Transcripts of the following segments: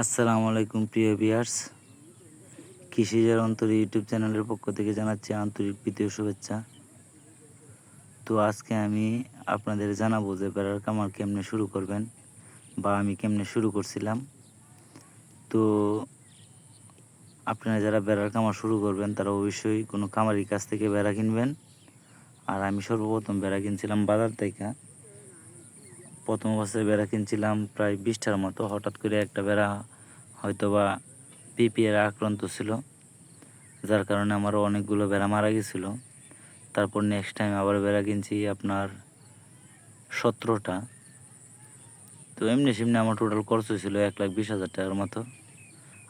আসসালামু আলাইকুম, প্রিয় বিয়ার্স কৃষিজের অন্তর ইউটিউব চ্যানেলের পক্ষ থেকে জানাচ্ছি আন্তরিক প্রীতীয় শুভেচ্ছা। তো আজকে আমি আপনাদের জানাব যে বেড়ার কামার কেমনে শুরু করবেন বা আমি কেমনে শুরু করছিলাম। তো আপনারা যারা বেড়ার কামার শুরু করবেন, তারা অবশ্যই কোনো কামারির কাছ থেকে বেড়া কিনবেন। আর আমি সর্বপ্রথম বেড়া কিনছিলাম বাজার থেকে। প্রথম অবস্থায় বেড়া কিনছিলাম প্রায় বিশটার মতো। হঠাৎ করে একটা বেড়া হয়তো বা পিপিএর আক্রান্ত ছিল, যার কারণে আমারও অনেকগুলো বেড়া মারা গেছিল। তারপর নেক্সট টাইম আবার বেড়া কিনছি আপনার সতেরোটা। তো এমনি সেমনি আমার টোটাল খরচ হয়েছিল এক লাখ বিশ হাজার টাকার মতো।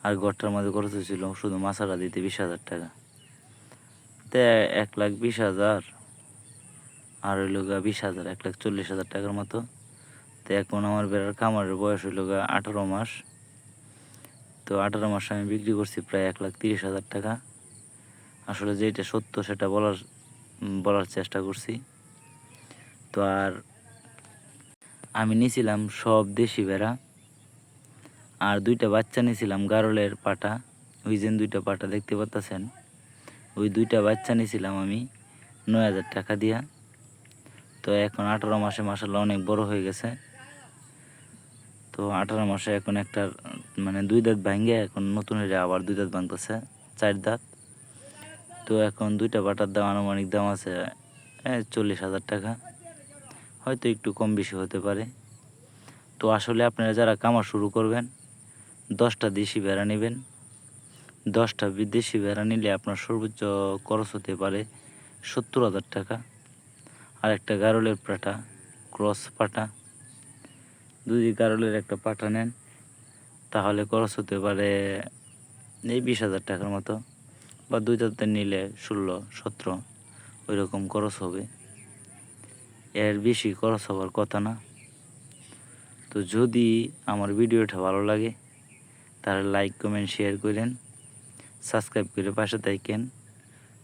আর ঘরটার মধ্যে খরচ হয়েছিল শুধু মাছাটা দিতে বিশ হাজার টাকা। তো এক লাখ বিশ হাজার, আর হইল বিশ হাজার, এক লাখ চল্লিশ হাজার টাকার মতো। তো এখন আমার বেড়ার খামারের বয়স হইল আঠারো মাস। তো আঠারো মাসে আমি বিক্রি করছি প্রায় এক লাখ তিরিশ হাজার টাকা। আসলে যেটা সত্য সেটা বলার বলার চেষ্টা করছি। তো আর আমি নিয়েছিলাম সব দেশি বেড়া আর দুইটা বাচ্চা নিয়েছিলাম গারলের পাটা। ওই যে দুইটা পাটা দেখতে পাচ্ছেন ওই দুইটা বাচ্চা নিয়েছিলাম আমি নয় হাজার টাকা দিয়া। তো এখন আঠারো মাসে মাসাল্লাহ অনেক বড় হয়ে গেছে। তো আঠারো মাসে এখন একটা মানে দুই দাঁত ভাঙ্গে, এখন নতুন হয়ে আবার দুই দাঁত ভাঙতেছে, চার দাঁত। তো এখন দুইটা বাটার দাম, আনুমানিক দাম আছে চল্লিশ হাজার টাকা। হয়তো একটু কম বেশি হতে পারে। তো আসলে আপনারা যারা কামার শুরু করবেন, দশটা দেশি ভেড়া নেবেন। দশটা বিদেশি ভেড়া নিলে আপনার সর্বোচ্চ খরচ হতে পারে সত্তর হাজার টাকা। আর একটা গারলের পাটা, ক্রস পাটা। যদি গারলের একটা পাটা নেন, তাহলে খরচ হতে পারে এই বিশ হাজার টাকার মতো। বা দুই তাতে নিলে ষোলো, সতেরো ওই রকম খরচ হবে। এর বেশি খরচ হওয়ার কথা না। তো যদি আমার ভিডিওটা ভালো লাগে, তাহলে লাইক, কমেন্ট, শেয়ার করেন। সাবস্ক্রাইব করে পাশে থাকেন।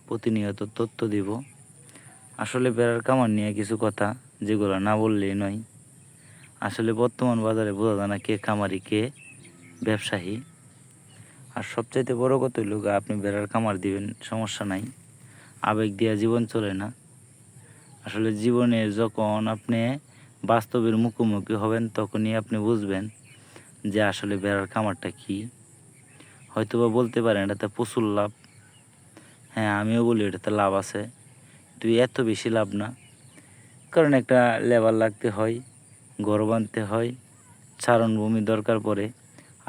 প্রতিনিয়ত তথ্য দিব। আসলে বেড়ার কামার নিয়ে কিছু কথা, যেগুলো না বললেই নয়। আসলে বর্তমান বাজারে বোঝা যায় না কে খামারি কে ব্যবসায়ী। আর সবচাইতে বড় কথা গা, আপনি বেড়ার খামার দিবেন সমস্যা নাই। আবেগ দিয়া জীবন চলে না। আসলে জীবনে যখন আপনি বাস্তবের মুখোমুখি হবেন তখনই আপনি বুঝবেন যে আসলে বেড়ার খামারটা কি। হয়তো বা বলতে পারেন এটাতে প্রচুর লাভ। হ্যাঁ আমিও বলি এটাতে লাভ আছে। তুই এত বেশি লাভ না। কারণ একটা লেবার লাগতে হয়। ঘর বাঁধতে হয় চারণভূমি দরকার পড়ে।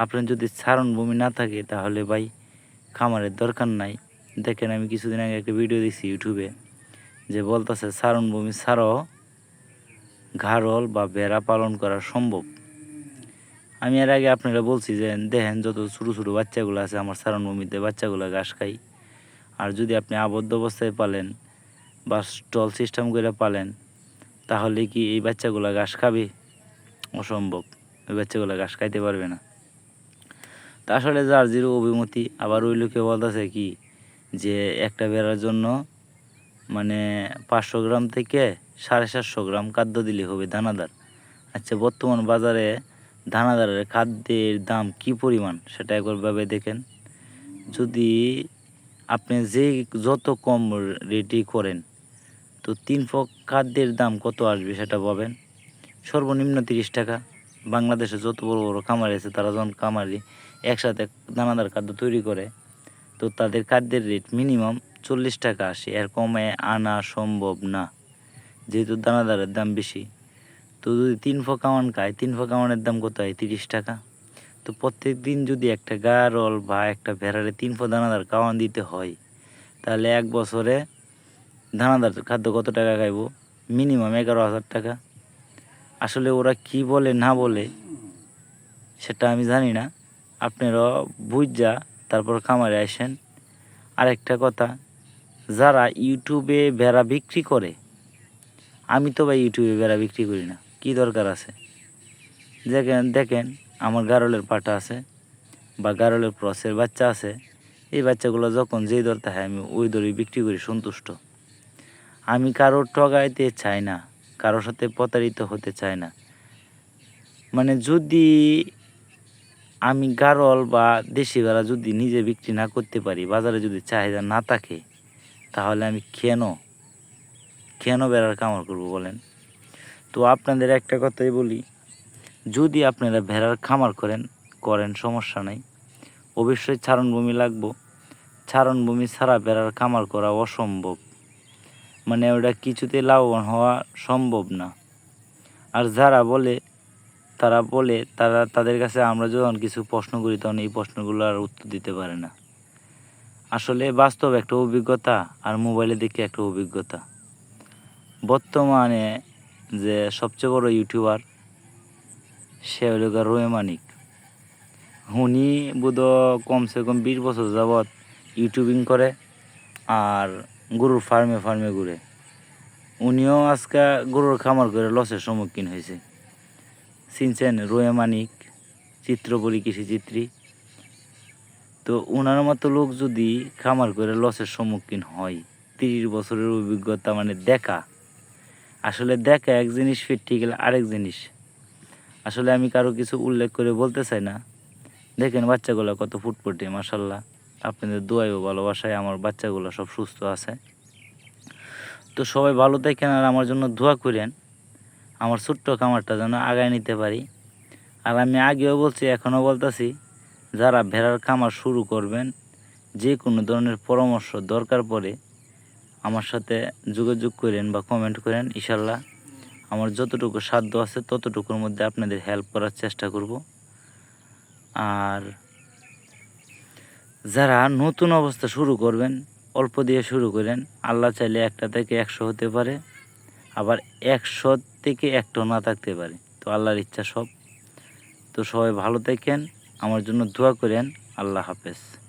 আপনার যদি চারণভূমি না থাকে, তাহলে ভাই খামারের দরকার নাই। দেখেন, আমি কিছুদিন আগে একটা ভিডিও দেখছি ইউটিউবে যে বলতেছে চারণভূমি ছাড়াও ঘাড়ল বা বেড়া পালন করা সম্ভব। আমি এর আগে আপনারা বলছি যে, দেখেন, যত ছোটো ছোটো বাচ্চাগুলো আছে, আমার চারণভূমিতে বাচ্চাগুলো ঘাস খাই আর যদি আপনি আবদ্ধ অবস্থায় পালেন বা স্টল সিস্টেম করে পালেন, তাহলে কি এই বাচ্চাগুলো ঘাস খাবে? অসম্ভব। ওই বাচ্চাগুলো ঘাস খাইতে পারবে না। তা আসলে যার জিরো অভিমতি আবার ওই লোকে বলতেছে কি, যে একটা বেড়ার জন্য মানে পাঁচশো গ্রাম থেকে সাড়ে সাতশো গ্রাম খাদ্য দিলে হবে দানাদার। আচ্ছা বর্তমান বাজারে দানাদারের খাদ্যের দাম কি পরিমাণ সেটা একবার ভাবে দেখেন। যদি আপনি যে যত কম রেটই করেন, তো তিন ফক খাদ্যের দাম কত আসবে সেটা পাবেন সর্বনিম্ন তিরিশ টাকা। বাংলাদেশে যত বড় বড় খামারি আছে, তারা যখন খামারি একসাথে দানাদার খাদ্য তৈরি করে, তো তাদের খাদ্যের রেট মিনিমাম চল্লিশ টাকা আসে। এর কমে আনা সম্ভব না, যেহেতু দানাদারের দাম বেশি। তো যদি তিন ফ কামান খায়, তিন ফো কামানের দাম কত হয়? তিরিশ টাকা। তো প্রত্যেক দিন যদি একটা গারল বা একটা ভেড়ারে তিন ফ দানাদার কামান দিতে হয়, তাহলে এক বছরে দানাদার খাদ্য কত টাকা খাইব? মিনিমাম এগারো হাজার টাকা। আসলে ওরা কি বলে, না বলে, সেটা আমি জানি না। আপনারা বুঝা তারপর খামারে আসেন। আরেকটা কথা, যারা ইউটিউবে ভেড়া বিক্রি করে, আমি তো ভাই ইউটিউবে ভেড়া বিক্রি করি না, কি দরকার আছে? দেখেন দেখেন, আমার গারলের পাটা আছে, বা গারলের ক্রসের বাচ্চা আছে, এই বাচ্চাগুলো যখন যেই দর থাকে আমি ওই দরেই বিক্রি করি, সন্তুষ্ট। আমি কারোর ঠগাইতে চাই না। কারোর সাথে প্রতারিত হতে চায় না। মানে যদি আমি গারল বা দেশি বেড়া যদি নিজে বিক্রি না করতে পারি, বাজারে যদি চাহিদা না থাকে, তাহলে আমি কেন কেন বেড়ার কামার করব বলেন? তো আপনাদের একটা কথাই বলি, যদি আপনারা ভেড়ার খামার করেন করেন সমস্যা নাই। অবশ্যই চারণভূমি লাগবো। চারণভূমি ছাড়া ভেড়ার খামার করা অসম্ভব। মানে ওটা কিছুতে লাভবান হওয়া সম্ভব না। আর যারা বলে, তারা বলে, তারা তাদের কাছে আমরা যখন কিছু প্রশ্ন করি, তখন এই প্রশ্নগুলো আর উত্তর দিতে পারে না। আসলে বাস্তব একটা অভিজ্ঞতা আর মোবাইলে দেখে একটা অভিজ্ঞতা। বর্তমানে যে সবচেয়ে বড় ইউটিউবার, সে হলো রোয়ে মানিক। উনি বোধ কমসে কম বিশ বছর যাবৎ ইউটিউবিং করে, আর গরুর ফার্মে ফার্মে ঘুরে। উনিও আজকে গরুর খামার করে লসের সম্মুখীন হয়েছে। চিনছেন রোয়ে মানিক চিত্রপরী কৃষি চিত্রী তো ওনার মতো লোক যদি খামার করে লসের সম্মুখীন হয়, তিরিশ বছরের অভিজ্ঞতা মানে দেখা। আসলে দেখা এক জিনিস, ফিট ঠিক গেলে আরেক জিনিস। আসলে আমি কারও কিছু উল্লেখ করে বলতে চাই না। দেখেন বাচ্চাগুলো কত ফুটফুটে মাসাল্লাহ আপনাদের দোয়াই ও ভালোবাসায় আমার বাচ্চাগুলো সব সুস্থ আছে। তো সবাই ভালো থাকেন আর আমার জন্য দোয়া করেন। আমার ছোট্ট খামারটা যেন আগায় নিতে পারি। আর আমি আগেও বলছি, এখনও বলতেছি, যারা ভেড়ার খামার শুরু করবেন, যে কোনো ধরনের পরামর্শ দরকার পড়ে, আমার সাথে যোগাযোগ করেন বা কমেন্ট করেন ইশাল্লাহ আমার যতটুকু সাধ্য আছে ততটুকুর মধ্যে আপনাদের হেল্প করার চেষ্টা করব। আর যারা নতুন অবস্থা শুরু করবেন, অল্প দিয়ে শুরু করেন, আল্লাহ চাইলে একটা থেকে একশো হতে পারে, আবার একশো থেকে একটা না থাকতে পারে। তো আল্লাহর ইচ্ছা সব। তো সবাই ভালো থাকেন, আমার জন্য দোয়া করেন, আল্লাহ হাফেজ।